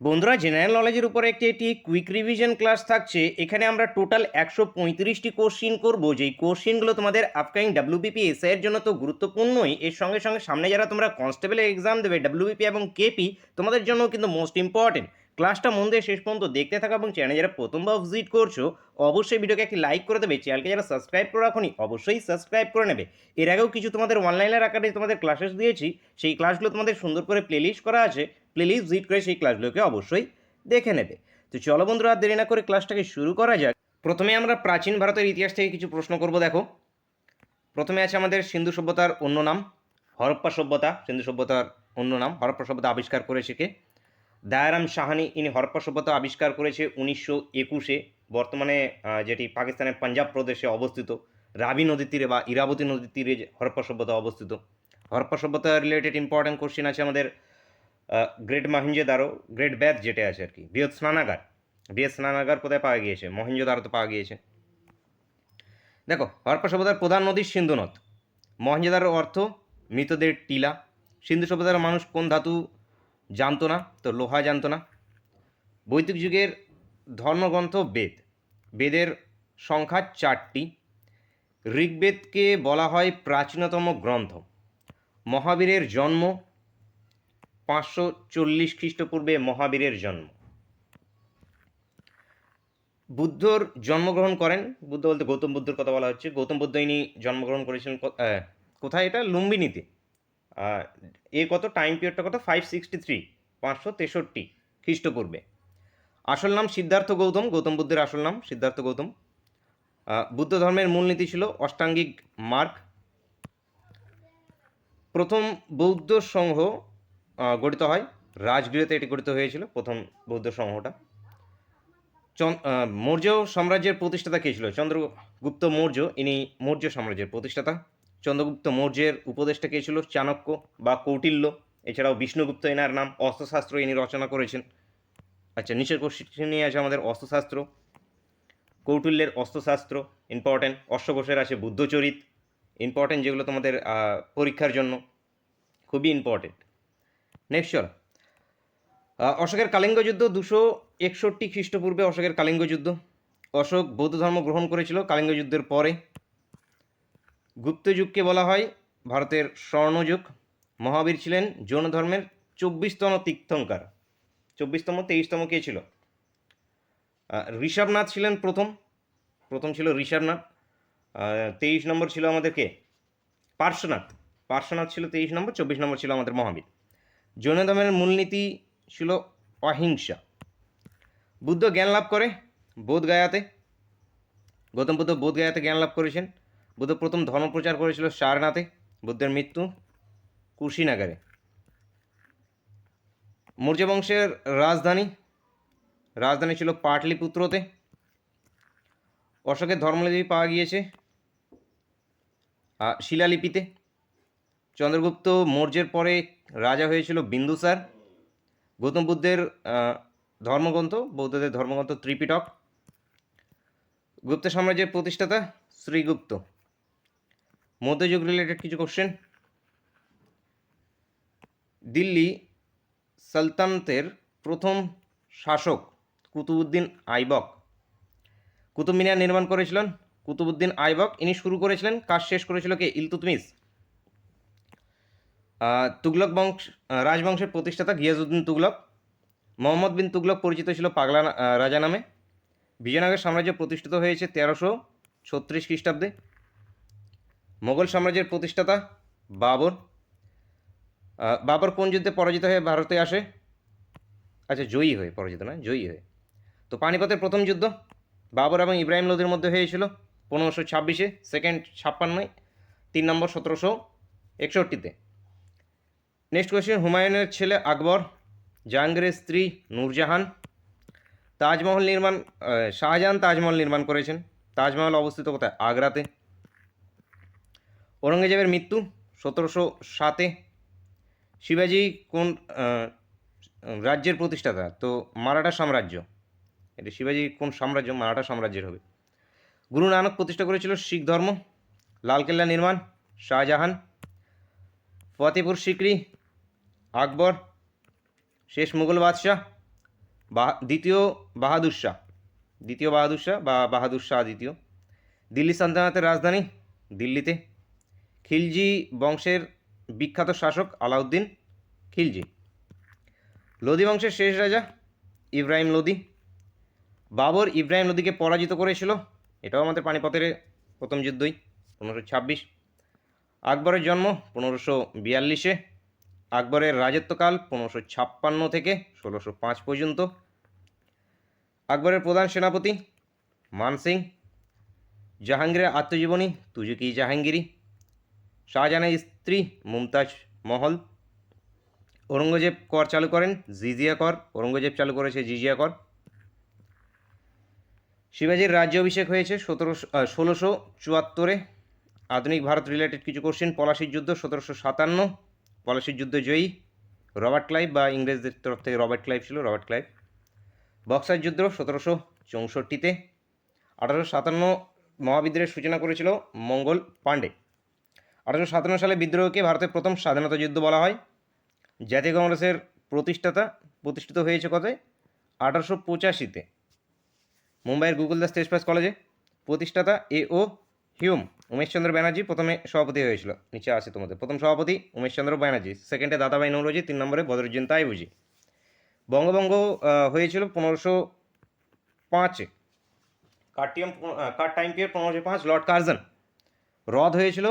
বন্ধুরা জেনারেল নলেজের উপর একটি একটি কুইক রিভিশন ক্লাস থাকছে। এখানে আমরা টোটাল একশো পঁয়ত্রিশটি কোশ্চিন করব। যেই কোশ্চিনগুলো তোমাদের আপকামিং ডাব্লিউবিপি এসআই এর জন্য তো গুরুত্বপূর্ণই। এর সঙ্গে সঙ্গে সামনে যারা তোমরা কনস্টেবলের এক্সাম দেবে ডাব্লিউবিপি এবং কেপি তোমাদের জন্য কিন্তু মোস্ট ইম্পর্টেন্ট ক্লাসটা মন দিয়ে শেষ পর্যন্ত দেখতে থাকা এবং চ্যানেল যারা প্রথমবার ভিজিট করছ, অবশ্যই ভিডিওকে একটি লাইক করে দেবে। চ্যানেলকে যারা সাবস্ক্রাইব করে রাখোনি, অবশ্যই সাবস্ক্রাইব করে নেবে। এর আগেও কিছু তোমাদের অনলাইনের আকারে তোমাদের ক্লাসেস দিয়েছি। সেই ক্লাসগুলো তোমাদের সুন্দর করে প্লেলিস্ট করা আছে। প্লেলিস্ট ভিজিট করে সেই ক্লাসগুলোকে অবশ্যই দেখে নেবে। তো চলো বন্ধুরা, আর দেরি না করে ক্লাসটাকে শুরু করা যাক। প্রথমে আমরা প্রাচীন ভারতের ইতিহাস থেকে কিছু প্রশ্ন করব, দেখো। প্রথমে আছে আমাদের সিন্ধু সভ্যতার অন্য নাম, হরপ্পা সভ্যতা। সিন্ধু সভ্যতার অন্য নাম, হরপ্পা সভ্যতা আবিষ্কার করেছে কে? দয়ারাম সাহানি, ইনি হরপ্পা সভ্যতা আবিষ্কার করেছে উনিশশো একুশে। বর্তমানে যেটি পাকিস্তানের পাঞ্জাব প্রদেশে অবস্থিত। রাবি নদীর তীরে বা ইরাবতী নদীর তীরে হরপ্পা সভ্যতা অবস্থিত। হরপ্পা সভ্যতা রিলেটেড ইম্পর্টেন্ট কোশ্চেন আছে আমাদের। গ্রেট মহেঞ্জোদারো গ্রেট ব্যাথ যেটা আছে আর কি। বৃহৎ স্নানাগার। বৃহৎ স্নানাগার কোথায় পাওয়া গিয়েছে? মহেঞ্জোদারোতে পাওয়া গিয়েছে। দেখো, হরপ্পা সভ্যতার প্রধান নদী সিন্ধু নদ মহেঞ্জোদারোর অর্থ মৃতদের টিলা। সিন্ধু সভ্যতার মানুষ কোন ধাতু জানতো না? তো লোহা জানতো না। বৈদিক যুগের ধর্মগ্রন্থ বেদ। বেদের সংখ্যা চারটি। ঋগ্বেদকে বলা হয় প্রাচীনতম গ্রন্থ। মহাবীরের জন্ম পাঁচশো চল্লিশ খ্রিস্টপূর্বে মহাবীরের জন্ম। বুদ্ধর জন্মগ্রহণ করেন, বুদ্ধ বলতে গৌতম বুদ্ধর কথা বলা হচ্ছে। গৌতম বুদ্ধ ইনি জন্মগ্রহণ করেছিলেন ক- কোথায়? এটা লুম্বিনীতে। এর কত? টাইম পিরিয়ডটা কত? ফাইভ সিক্সটি থ্রি পাঁচশো তেষট্টি খ্রিস্টপূর্বে। আসল নাম সিদ্ধার্থ গৌতম গৌতম বুদ্ধের আসল নাম সিদ্ধার্থ গৌতম। বুদ্ধ ধর্মের মূলনীতি ছিল অষ্টাঙ্গিক মার্গ। প্রথম বৌদ্ধ সংঘ গঠিত হয়। রাজগৃহতে এটি গঠিত হয়েছিল প্রথম বৌদ্ধ সংঘটা মৌর্য সাম্রাজ্যের প্রতিষ্ঠাতা কে ছিল? চন্দ্রগুপ্ত মৌর্য, ইনি মৌর্য সাম্রাজ্যের প্রতিষ্ঠাতা। চন্দ্রগুপ্ত মৌর্যের উপদেষ্টা কে ছিল? চাণক্য বা কৌটিল্য, এছাড়াও বিষ্ণুগুপ্ত এনার নাম, অস্ত্রশাস্ত্র ইনি রচনা করেছেন। আচ্ছা নিচের কোশ্চেন আছে আমাদের অস্ত্রশাস্ত্র। কৌটিল্যের অস্ত্রশাস্ত্র ইম্পর্টেন্ট অশ্বঘোষের আছে বুদ্ধচরিত। ইম্পর্টেন্ট যেগুলো তোমাদের পরীক্ষার জন্য। খুবই ইম্পর্টেন্ট নেক্সট চল অশোকের কালিঙ্গ যুদ্ধ দুশো একষট্টি খ্রিস্টপূর্বে অশোকের কালিঙ্গ যুদ্ধ। অশোক বৌদ্ধ ধর্ম গ্রহণ করেছিল কালিঙ্গ যুদ্ধের পরে। গুপ্ত যুগকে বলা হয় ভারতের স্বর্ণযুগ মহাবীর ছিলেন জৈন ধর্মের চব্বিশতম তীর্থঙ্কার। চব্বিশতম, তেইশতম কে ছিল? ঋষভনাথ ছিলেন প্রথম। প্রথম ছিল ঋষভনাথ। তেইশ নম্বর ছিল আমাদের কে? পার্শ্বনাথ। পার্শ্বনাথ ছিল তেইশ নম্বর, চব্বিশ নম্বর ছিল আমাদের মহাবীর। জৈন ধর্মের মূলনীতি ছিল অহিংসা। বুদ্ধ জ্ঞান লাভ করে বোধগায়াতে গৌতম বুদ্ধ বোধগায়াতে জ্ঞান লাভ করেছেন। বুদ্ধ প্রথম ধর্ম প্রচার করেছিল সারনাথে। বুদ্ধের মৃত্যু কুশিনাগারে। মৌর্য বংশের রাজধানী। রাজধানী ছিল পাটলিপুত্রতে। অশোকের ধর্মলিপি পাওয়া গিয়েছে শিলালিপিতে। চন্দ্রগুপ্ত মৌর্যের পরে রাজা হয়েছিল বিন্দুসার গৌতম বুদ্ধের ধর্মগ্রন্থ, বৌদ্ধদের ধর্মগ্রন্থ ত্রিপিটক। গুপ্ত সাম্রাজ্যের প্রতিষ্ঠাতা শ্রীগুপ্ত। মধ্যযুগ রিলেটেড কিছু কোশ্চেন দিল্লি সালতানতের প্রথম শাসক কুতুবুদ্দিন আইবক। কুতুব মিনার নির্মাণ করেছিলেন কুতুবুদ্দিন আইবক। ইনি শুরু করেছিলেন, কাজ শেষ করেছিল কে? ইলতুতমিস তুগলক বংশ রাজবংশের প্রতিষ্ঠাতা গিয়াজউদ্দিন তুগলক, মোহাম্মদ বিন তুগলক পরিচিত ছিল পাগলা রাজা নামে। বিজয়নগর সাম্রাজ্য প্রতিষ্ঠিত হয়েছে তেরোশো ছত্রিশ খ্রিস্টাব্দে। মোগল সাম্রাজ্যের প্রতিষ্ঠাতা বাবর বাবর কোন যুদ্ধে পরাজিত হয়ে ভারতে আসে? আচ্ছা জয়ী হয়ে, পরাজিত না জয়ী হয়ে। তো পানিপথের প্রথম যুদ্ধ বাবর এবং ইব্রাহিম লোধির মধ্যে হয়েছিল পনেরোশো ছাব্বিশে সেকেন্ড ছাপ্পান্নয়, তিন নম্বর সতেরোশো একষট্টিতে। নেক্সট কোয়েশ্চেন হুমায়ুনের ছেলে আকবর, জাহাঙ্গীরের স্ত্রী নূরজাহান। তাজমহল নির্মাণ শাহজাহান তাজমহল নির্মাণ করেছেন। তাজমহল অবস্থিত কোথায়? আগ্রাতে। ঔরঙ্গজেবের মৃত্যু সতেরোশো সাতে। শিবাজি কোন রাজ্যের প্রতিষ্ঠাতা? তো মারাঠা সাম্রাজ্য। এটা শিবাজি কোন সাম্রাজ্য? মারাঠা সাম্রাজ্যের হবে। গুরু নানক প্রতিষ্ঠা করেছিল শিখ ধর্ম। লালকেল্লা নির্মাণ, শাহজাহান। ফতেপুর সিকরি আকবর, শেষ মুঘল বাদশাহ, বা, দ্বিতীয় বাহাদুর শাহ, দ্বিতীয় বাহাদুর শাহ বা বাহাদুর শাহ দ্বিতীয়। দিল্লি সালতানাতের রাজধানী দিল্লিতে। খিলজি বংশের বিখ্যাত শাসক আলাউদ্দিন খিলজি। লোদি বংশের শেষ রাজা ইব্রাহিম লোদি বাবর ইব্রাহিম লোদিকে পরাজিত করেছিল, এটাও আমাদের পানিপথের প্রথম যুদ্ধই, পনেরোশো ছাব্বিশ। আকবরের জন্ম পনেরোশো বিয়াল্লিশে। আকবরের রাজত্বকাল পনেরোশো ছাপ্পান্ন থেকে ষোলোশো পাঁচ পর্যন্ত। আকবরের প্রধান সেনাপতি মানসিং জাহাঙ্গীরের আত্মজীবনী তুজুকি জাহাঙ্গীরি, শাহজাহানের স্ত্রী মুমতাজ মহল, ঔরঙ্গজেব কর চালু করেন জিজিয়া কর, ঔরঙ্গজেব চালু করেছে জিজিয়া কর। শিবাজির রাজ্য অভিষেক হয়েছে সতেরোশো ষোলোশো চুয়াত্তরে। আধুনিক ভারত রিলেটেড কিছু কোশ্চেন পলাশির যুদ্ধ সতেরোশো সাতান্ন। পলাশির যুদ্ধ জয়ী রবার্ট ক্লাইভ বা ইংরেজদের তরফ থেকে রবার্ট ক্লাইভ ছিল, রবার্ট ক্লাইভ। বক্সার যুদ্ধ সতেরোশো চৌষট্টিতে আঠারোশো সাতান্ন মহাবিদ্রোহের সূচনা করেছিল মঙ্গল পাণ্ডে। আঠারোশো সাতান্ন সালে বিদ্রোহকে ভারতের প্রথম স্বাধীনতা যুদ্ধ বলা হয়। জাতীয় কংগ্রেসের প্রতিষ্ঠাতা প্রতিষ্ঠিত হয়েছে কথায়? আঠারোশো পঁচাশিতে। মুম্বাইয়ের গুগল দাস তেজপাস কলেজে প্রতিষ্ঠাতা A O Hume Umeshchandra Banerjee প্রথমে সভাপতি হয়েছিল। নিচে আছে তোমাদের। প্রথম সভাপতি উমেশচন্দ্র ব্যানার্জি সেকেন্ডে দাদাভাই নৌরজি তিন নম্বরে বদরুদ্দিন তাইবুজি বঙ্গভঙ্গ আহ, হয়েছিল পনেরোশো পাঁচে কার টিএম কার টাইম পিরিয়ড পনেরোশো পাঁচ লর্ড কার্জন। হ্রদ হয়েছিল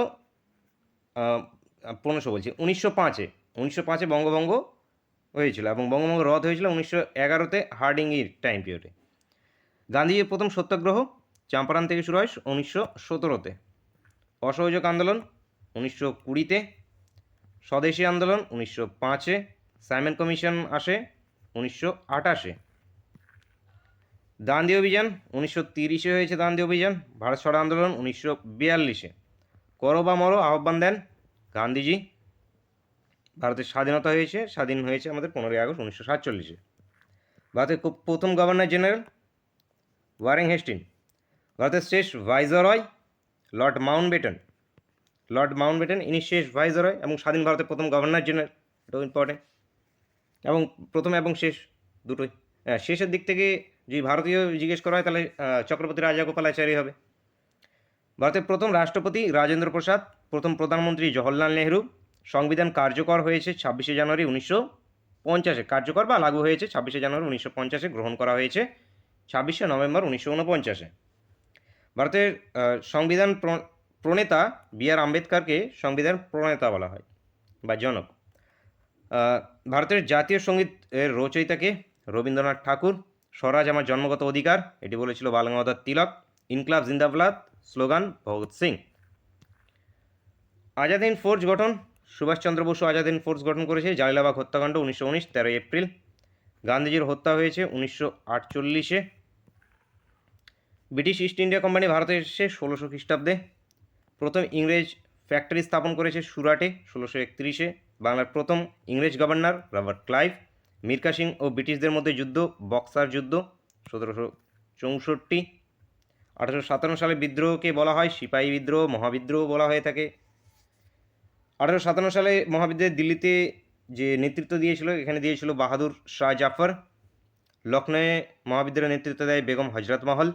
পনেরোশো বলছি উনিশশো পাঁচে উনিশশো পাঁচে বঙ্গভঙ্গ হয়েছিল এবং বঙ্গভঙ্গ হ্রদ হয়েছিল উনিশশো এগারোতে হার্ডিংয়ের টাইম পিরিয়ডে গান্ধীজির প্রথম সত্যাগ্রহ চাম্পারান থেকে শুরু হয় উনিশশো সতেরোতে। অসহযোগ আন্দোলন উনিশশো কুড়িতে। স্বদেশী আন্দোলন উনিশশো পাঁচে। সাইমন কমিশন আসে উনিশশো আটাশে দান্ডি অভিযান উনিশশো তিরিশে হয়েছে দান্ডি অভিযান। ভারত ছাড়ো আন্দোলন উনিশশো বিয়াল্লিশে। করো বা মরো, আহ্বান দেন গান্ধীজি। ভারতের স্বাধীনতা হয়েছে, স্বাধীন হয়েছে আমাদের পনেরোই আগস্ট উনিশশো সাতচল্লিশে। ভারতের প্রথম গভর্নর জেনারেল ওয়ারেং হেস্টিন ভারতের শেষ ভাইজরয়, লর্ড মাউন্টবেটন। লর্ড মাউন্টবেটন, ইনি শেষ ভাইজরয় এবং স্বাধীন ভারতের প্রথম গভর্নর জেনারেল, এটাও ইম্পর্টেন্ট এবং প্রথম এবং শেষ দুটোই। শেষের দিক থেকে যদি ভারতীয় জিজ্ঞেস করা হয়, তাহলে চক্রবর্তী রাজাগোপালাচারী হবে। ভারতের প্রথম রাষ্ট্রপতি রাজেন্দ্র প্রসাদ, প্রথম প্রধানমন্ত্রী জওহরলাল নেহরু, সংবিধান কার্যকর হয়েছে ছাব্বিশে জানুয়ারি উনিশশো পঞ্চাশে। কার্যকর বা লাগু হয়েছে ছাব্বিশে জানুয়ারি উনিশশো পঞ্চাশে, গ্রহণ করা হয়েছে ছাব্বিশে নভেম্বর উনিশশো উনপঞ্চাশে। ভারতের সংবিধান প্র- প্রণেতা বি আর আম্বেদকরকে সংবিধান প্রণেতা বলা হয়, বা জনক। ভারতের জাতীয় সংগীত এর রচয়িতাকে রবীন্দ্রনাথ ঠাকুর, স্বরাজ আমার জন্মগত অধিকার, এটি বলেছিল বালগঙ্গাধর তিলক, ইনকলাব জিন্দাবাদ, স্লোগান ভগৎ সিং। আজাদ হিন্দ ফোর্স গঠন, সুভাষচন্দ্র বসু আজাদ হিন্দ ফোর্স গঠন করেছে, জালিলাবাগ হত্যাকাণ্ড উনিশশো উনিশ তেরোই এপ্রিল। গান্ধীজির হত্যা হয়েছে উনিশশো আটচল্লিশে। ব্রিটিশ ইস্ট ইন্ডিয়া কোম্পানি ভারতে এসেছে ষোলোশো খ্রিস্টাব্দে প্রথম ইংরেজ ফ্যাক্টরি স্থাপন করেছে সুরাটে, ষোলোশো একত্রিশে। বাংলার প্রথম ইংরেজ গভর্নর রবার্ট ক্লাইভ, মিরকা সিং ও ব্রিটিশদের মধ্যে যুদ্ধ, বক্সার যুদ্ধ, সতেরোশো চৌষট্টি। আঠারোশো সাতান্ন সালে বিদ্রোহকে বলা হয় সিপাহী বিদ্রোহ, মহাবিদ্রোহ বলা হয়ে থাকে। আঠারোশো সাতান্ন সালে মহাবিদ্রোহে দিল্লিতে যে নেতৃত্ব দিয়েছিল, এখানে দিয়েছিল বাহাদুর শাহ জাফর। লখনৌয়ে মহাবিদ্রোহের নেতৃত্ব দেয় বেগম হজরত মহল।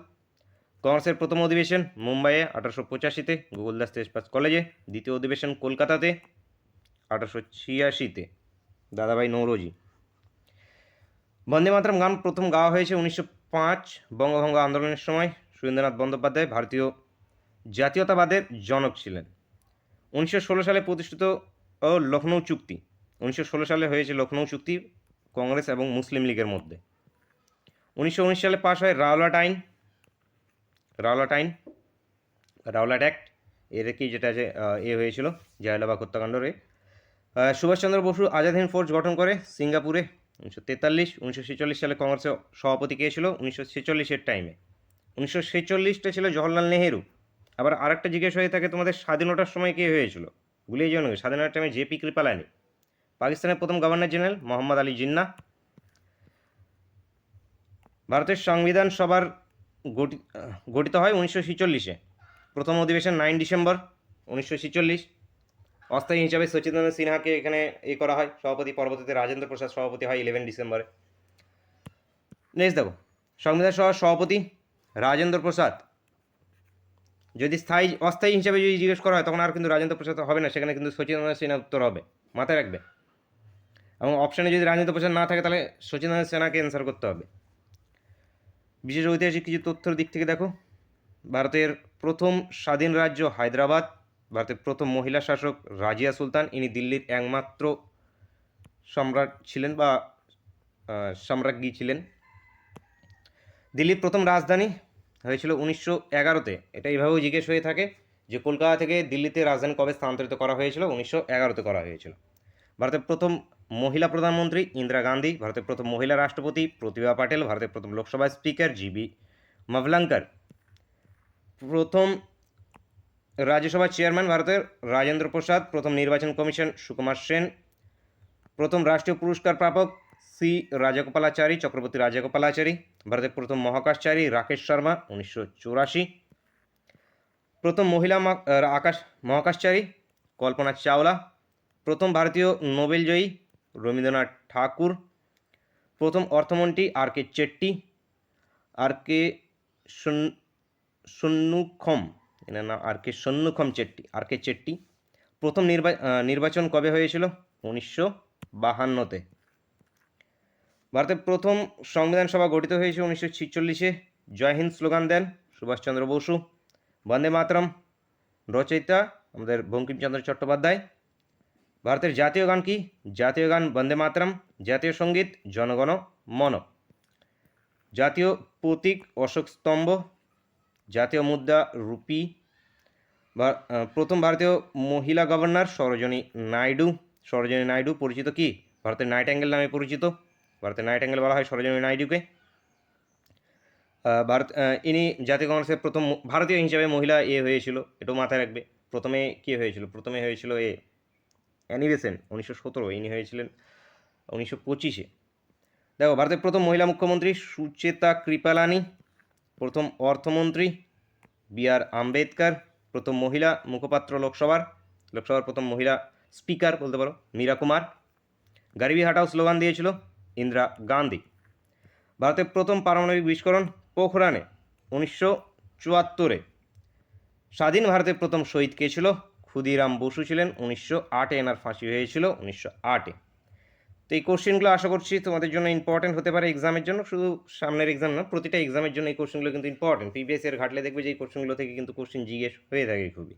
কংগ্রেসের প্রথম অধিবেশন মুম্বাইয়ে আঠারোশো পঁচাশিতে গোকুলদাস তেজপাস কলেজে, দ্বিতীয় অধিবেশন কলকাতাতে আঠারোশো ছিয়াশিতে। দাদাভাই নৌরোজি। বন্দে মাতরম গান প্রথম গাওয়া হয়েছে উনিশশো পাঁচ বঙ্গভঙ্গ আন্দোলনের সময়। সুরেন্দ্রনাথ বন্দ্যোপাধ্যায় ভারতীয় জাতীয়তাবাদের জনক ছিলেন। উনিশশো ষোলো সালে প্রতিষ্ঠিত লখনৌ চুক্তি। উনিশশো ষোলো সালে হয়েছে লখনৌ চুক্তি কংগ্রেস এবং মুসলিম লীগের মধ্যে। উনিশশো উনিশ সালে পাশ হয় রাওলাট আইন রাওলাট আইন রাওলাট অ্যাক্ট এর কি যেটা যে এ হয়েছিল জায়লাবাগ হত্যাকাণ্ডরে আহ, সুভাষচন্দ্র বসু আজাদ হিন্দ ফোর্স গঠন করে সিঙ্গাপুরে উনিশশো তেতাল্লিশ উনিশশো ছেচল্লিশ সালে কংগ্রেসের সভাপতি কে ছিল উনিশশো ছেচল্লিশের টাইমে উনিশশো ছেচল্লিশটা ছিল জওহরলাল নেহেরু। আবার আরেকটা জিজ্ঞেস হয়ে থাকে তোমাদের স্বাধীনতার সময় কে হয়েছিল? ভুলিয়ে যেও না স্বাধীনতার টাইমে জেপি কৃপালানি। পাকিস্তানের প্রথম গভর্নর জেনারেল মোহাম্মদ আলী জিন্না। ভারতের সংবিধান সভার গঠিত হয় উনিশশো ছেচল্লিশে। প্রথম অধিবেশন নাইন ডিসেম্বর উনিশশো ছেচল্লিশ। অস্থায়ী হিসাবে সচিদানন্দ সিনহাকে এখানে এ করা হয়। সভাপতি পরবর্তীতে রাজেন্দ্র প্রসাদ সভাপতি হয় ইলেভেন ডিসেম্বরে। নেক্সট দেখো, সংবিধান সভার সভাপতি রাজেন্দ্র প্রসাদ। যদি স্থায়ী, অস্থায়ী হিসাবে যদি জিজ্ঞেস করা হয়, তখন আর কিন্তু রাজেন্দ্র প্রসাদ হবে না। সেখানে কিন্তু সচিন্দ্রনাথ সিনহা উত্তর হবে। মাথায় রাখবে। এবং অপশানে যদি রাজেন্দ্র প্রসাদ না থাকে, তাহলে সচিন্দ্রনাথ সিনহাকে অ্যান্সার করতে হবে। বিশেষ ঐতিহাসিক কিছু তথ্যের দিক থেকে দেখো। ভারতের প্রথম স্বাধীন রাজ্য হায়দ্রাবাদ, ভারতের প্রথম মহিলা শাসক রাজিয়া সুলতান, ইনি দিল্লির একমাত্র সম্রাট ছিলেন বা সম্রাজ্ঞী ছিলেন। দিল্লির প্রথম রাজধানী হয়েছিল উনিশশো এগারোতে। এটা এইভাবেও জিজ্ঞেস হয়ে থাকে যে কলকাতা থেকে দিল্লিতে রাজধানী কবে স্থানান্তরিত করা হয়েছিল? উনিশশো এগারোতে করা হয়েছিল। ভারতের প্রথম মহিলা প্রধানমন্ত্রী ইন্দিরা গান্ধী, ভারতের প্রথম মহিলা রাষ্ট্রপতি প্রতিভা পাটেল, ভারতের প্রথম লোকসভা স্পিকার জিবি মাভলাঙ্কার। প্রথম রাজ্যসভার চেয়ারম্যান ভারতের রাজেন্দ্র প্রসাদ, প্রথম নির্বাচন কমিশন সুকুমার সেন, প্রথম রাষ্ট্রীয় পুরস্কার প্রাপক সি রাজাগোপালাচারী, চক্রবর্তী রাজাগোপালাচারী, ভারতের প্রথম মহাকাশচারী রাকেশ শর্মা, উনিশশো চুরাশি। প্রথম মহিলা আকাশ মহাকাশচারী কল্পনা চাওলা, প্রথম ভারতীয় নোবেলজয়ী রবীন্দ্রনাথ ঠাকুর, প্রথম অর্থমন্ত্রী আর কে চেট্টি, আর কে সন- সন্নুখম এনার নাম আর কে সন্নুখম চেট্টি, আর কে চেট্টি। প্রথম নির্বা নির্বাচন কবে হয়েছিল? উনিশশো বাহান্নতে। ভারতের প্রথম সংবিধান সভা গঠিত হয়েছে উনিশশো ছিচল্লিশে। জয় হিন্দ স্লোগান দেন সুভাষচন্দ্র বসু। বন্দে মাতরম। রচয়িতা আমাদের বঙ্কিমচন্দ্র চট্টোপাধ্যায়। ভারতের জাতীয় গান কি? জাতীয় গান বন্দে মাতরম, জাতীয় সংগীত জনগণ মন। জাতীয় প্রতীক অশোক স্তম্ভ, জাতীয় মুদ্রা রুপি প্রথম ভারতীয় মহিলা গভর্নর সরোজনী নাইডু। সরোজনী নাইডু পরিচিত কি? ভারতের নাইট অ্যাঙ্গেল নামে পরিচিত। ভারতের নাইট অ্যাঙ্গেল বলা হয় সরোজনী নাইডুকে। ভারত ইনি জাতীয় কংগ্রেসের প্রথম ভারতীয় হিসাবে মহিলা এ হয়েছিল। এটাও মাথায় রাখবে। প্রথমে কে হয়েছিল? প্রথমে হয়েছিল এ। অ্যানিবেসেন উনিশশো সতেরো, ইনি হয়েছিলেন উনিশশো পঁচিশে। দেখো, ভারতের প্রথম মহিলা মুখ্যমন্ত্রী সুচেতা কৃপালানি, প্রথম অর্থমন্ত্রী বি আর আম্বেদকর, প্রথম মহিলা মুখপাত্র লোকসভার লোকসভার প্রথম মহিলা স্পিকার বলতে পারো, মীরা কুমার। গারিবি হাটাও স্লোগান দিয়েছিল, ইন্দিরা গান্ধী। ভারতের প্রথম পারমাণবিক বিস্ফোরণ পোখরানে উনিশশো চুয়াত্তরে। স্বাধীন ভারতের প্রথম শহীদ কে ছিল? ক্ষুদিরাম বসু ছিলেন, উনিশশো আটে এনার ফাঁসি হয়েছিল, উনিশশো আটে। তো এই কোশ্চেনগুলো আশা করছি তোমাদের জন্য ইম্পর্টেন্ট হতে পারে এক্সামের জন্য। শুধু সামনের এক্সাম না, প্রতিটা এক্সামের জন্য এই কোশ্চেনগুলো কিন্তু ইম্পর্টেন্ট প্রিভিয়াস ইয়ার ঘাটলে দেখবে যে এই কোশ্চেনগুলো থেকে কিন্তু কোশ্চেন জিজ্ঞেস হয়ে থাকে খুবই।